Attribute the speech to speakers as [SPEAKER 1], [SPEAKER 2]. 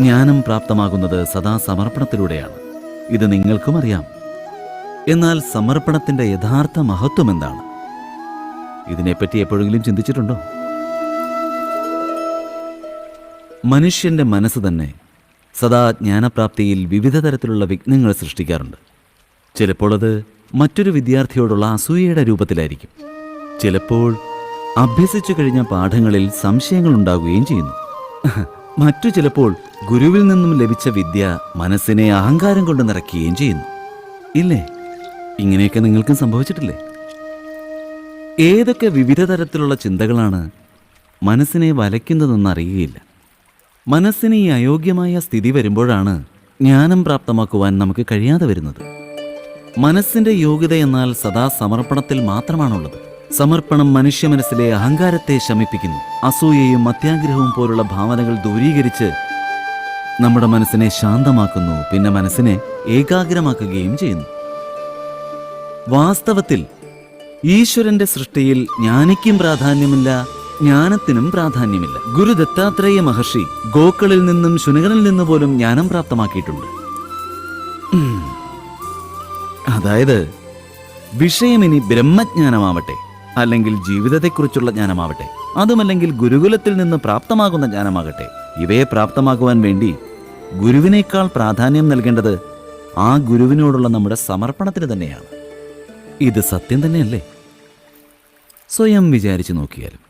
[SPEAKER 1] ജ്ഞാനം പ്രാപ്തമാകുന്നത് സദാ സമർപ്പണത്തിലൂടെയാണ്. ഇത് നിങ്ങൾക്കും അറിയാം. എന്നാൽ സമർപ്പണത്തിന്റെ യഥാർത്ഥ മഹത്വം എന്താണ്? ഇതിനെപ്പറ്റി എപ്പോഴെങ്കിലും ചിന്തിച്ചിട്ടുണ്ടോ? മനുഷ്യന്റെ മനസ്സ് തന്നെ സദാ ജ്ഞാനപ്രാപ്തിയിൽ വിവിധ തരത്തിലുള്ള വിഘ്നങ്ങൾ സൃഷ്ടിക്കാറുണ്ട്. ചിലപ്പോൾ അത് മറ്റൊരു വിദ്യാർത്ഥിയോടുള്ള അസൂയയുടെ രൂപത്തിലായിരിക്കും. ചിലപ്പോൾ അഭ്യസിച്ചു കഴിഞ്ഞ പാഠങ്ങളിൽ സംശയങ്ങൾ ഉണ്ടാകുകയും ചെയ്യുന്നു. മറ്റു ചിലപ്പോൾ ഗുരുവിൽ നിന്നും ലഭിച്ച വിദ്യ മനസ്സിനെ അഹങ്കാരം കൊണ്ട് നിറയ്ക്കുകയും ചെയ്യുന്നു. ഇല്ലേ? ഇങ്ങനെയൊക്കെ നിങ്ങൾക്കും സംഭവിച്ചിട്ടില്ലേ? ഏതൊക്കെ വിവിധ തരത്തിലുള്ള ചിന്തകളാണ് മനസ്സിനെ വലയ്ക്കുന്നതെന്ന് അറിയുകയില്ല. മനസ്സിന് ഈ അയോഗ്യമായ സ്ഥിതി വരുമ്പോഴാണ് ജ്ഞാനം പ്രാപ്തമാക്കുവാൻ നമുക്ക് കഴിയാതെ വരുന്നത്. മനസ്സിന്റെ യോഗ്യത എന്നാൽ സദാ സമർപ്പണത്തിൽ മാത്രമാണുള്ളത്. സമർപ്പണം മനുഷ്യ മനസ്സിലെ അഹങ്കാരത്തെ ശമിപ്പിക്കുന്നു. അസൂയയും അത്യാഗ്രഹവും പോലുള്ള ഭാവനകൾ ദൂരീകരിച്ച് നമ്മുടെ മനസ്സിനെ ശാന്തമാക്കുന്നു. പിന്നെ മനസ്സിനെ ഏകാഗ്രമാക്കുകയും ചെയ്യുന്നു. വാസ്തവത്തിൽ ഈശ്വരന്റെ സൃഷ്ടിയിൽ ജ്ഞാനിക്കും പ്രാധാന്യമില്ല ജ്ഞാനത്തിനും പ്രാധാന്യമില്ല. ഗുരു ദത്താത്രേയ മഹർഷി ഗോക്കളിൽ നിന്നും ശുനകളിൽ നിന്ന് പോലും ജ്ഞാനം പ്രാപ്തമാക്കിയിട്ടുണ്ട്. അതായത് വിഷയം ഇനി ബ്രഹ്മജ്ഞാനമാവട്ടെ. അല്ലെങ്കിൽ ജീവിതത്തെക്കുറിച്ചുള്ള ജ്ഞാനമാവട്ടെ. അതുമല്ലെങ്കിൽ ഗുരുകുലത്തിൽ നിന്ന് പ്രാപ്തമാകുന്ന ജ്ഞാനമാകട്ടെ. ഇവയെ പ്രാപ്തമാകുവാൻ വേണ്ടി ഗുരുവിനേക്കാൾ പ്രാധാന്യം നൽകേണ്ടത് ആ ഗുരുവിനോടുള്ള നമ്മുടെ സമർപ്പണത്തിന് തന്നെയാണ്. ഇത് സത്യം തന്നെയല്ലേ? സ്വയം വിചാരിച്ചു നോക്കിയാലും.